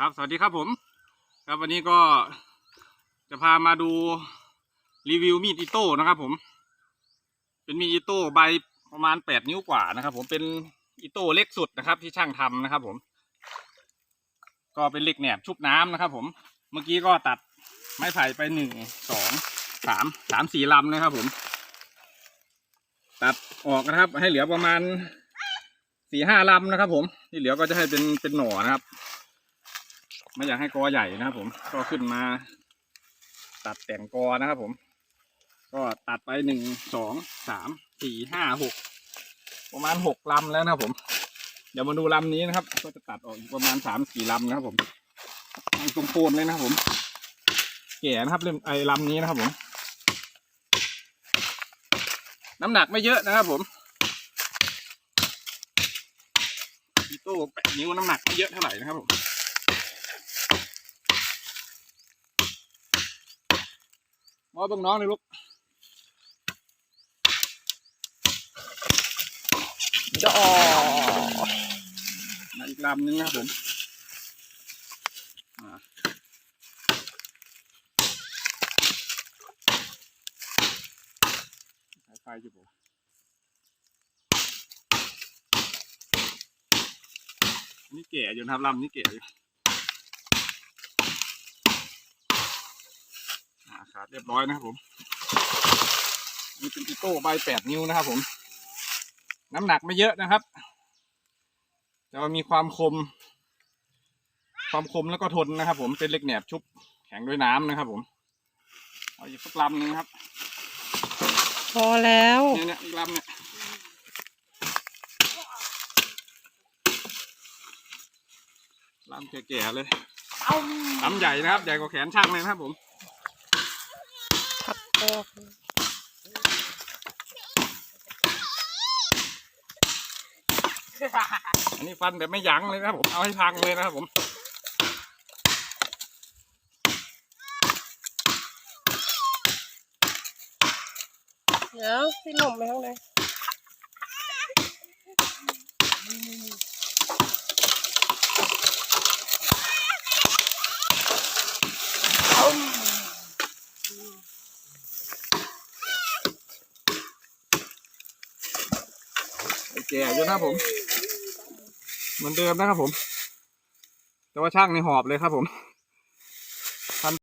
ครับ สวัสดีครับผม ครับวันนี้ก็จะพามาดูรีวิวมีดอิโต้นะครับผม เป็นมีดอิโต้ใบประมาณแปดนิ้วกว่านะครับ ผมเป็นอิโต้เล็กสุดนะครับ ที่ช่างทำนะครับ ผม ก็เป็นเหล็กแหนบชุบน้ำนะครับ ผม เมื่อกี้ก็ตัดไม้ไผ่ไปหนึ่งสองสามสามสี่ลำนะครับ ผม ตัดออกนะครับ ให้เหลือประมาณสี่ห้าลำนะครับ ผมที่เหลือก็จะให้เป็นเป็นหน่อนะครับ ไม่อยากให้กอใหญ่นะครับผมก็ขึ้นมา ตัดแต่งกอนะครับผม ก็ตัดไปหนึ่งสองสามสี่ห้าหกประมาณหกลำแล้วนะครับผม เดี๋ยวมาดูลำนี้นะครับ ก็จะตัดออกอีกประมาณสามสี่ลำนะครับผมตรงโคนเลยนะครับผม แก่นะครับเล่มไอ้ลำนี้นะครับผม น้ำหนักไม่เยอะนะครับผมอีโต้แปดนิ้วน้ำหนักไม่เยอะเท่าไหร่นะครับผม มอเบิ่งน้องเลยลูกจะออกมาอีกลำนึงนะครับผมสายไฟอยู่ปะอันนี่แก่อยู่นะครับลำนี้แก่อยู่อ่า ขาดเรียบร้อยนะครับผมอันนี่เป็นอีโต้ใบแปดนิ้วนะครับผม น้ำหนักไม่เยอะนะครับ แต่ว่ามีความคม ความคมแล้วก็ทนนะครับ ผมเป็นเหล็กแหนบชุบแข็งด้วยน้ำนะครับ ผมเอาอีกสักลำหนึงครับพอแล้วเนี่ยเนี่ยอีกลำเนี่ยลำแก่ๆเลยลำใหญ่นะครับ ใหญ่กว่าแขนช่างเลยนะครับผมทับ ออกอันนี้ฟันแบบไม่ยั้งเลยนะครับผมเอาให้พังเลยนะครับผมเดี๋ยวพี่หนุ่มไปข้างใน แก่อยู่นะผม เหมือนเดิมนะครับผม แต่ว่าช่างในหอบเลยครับผม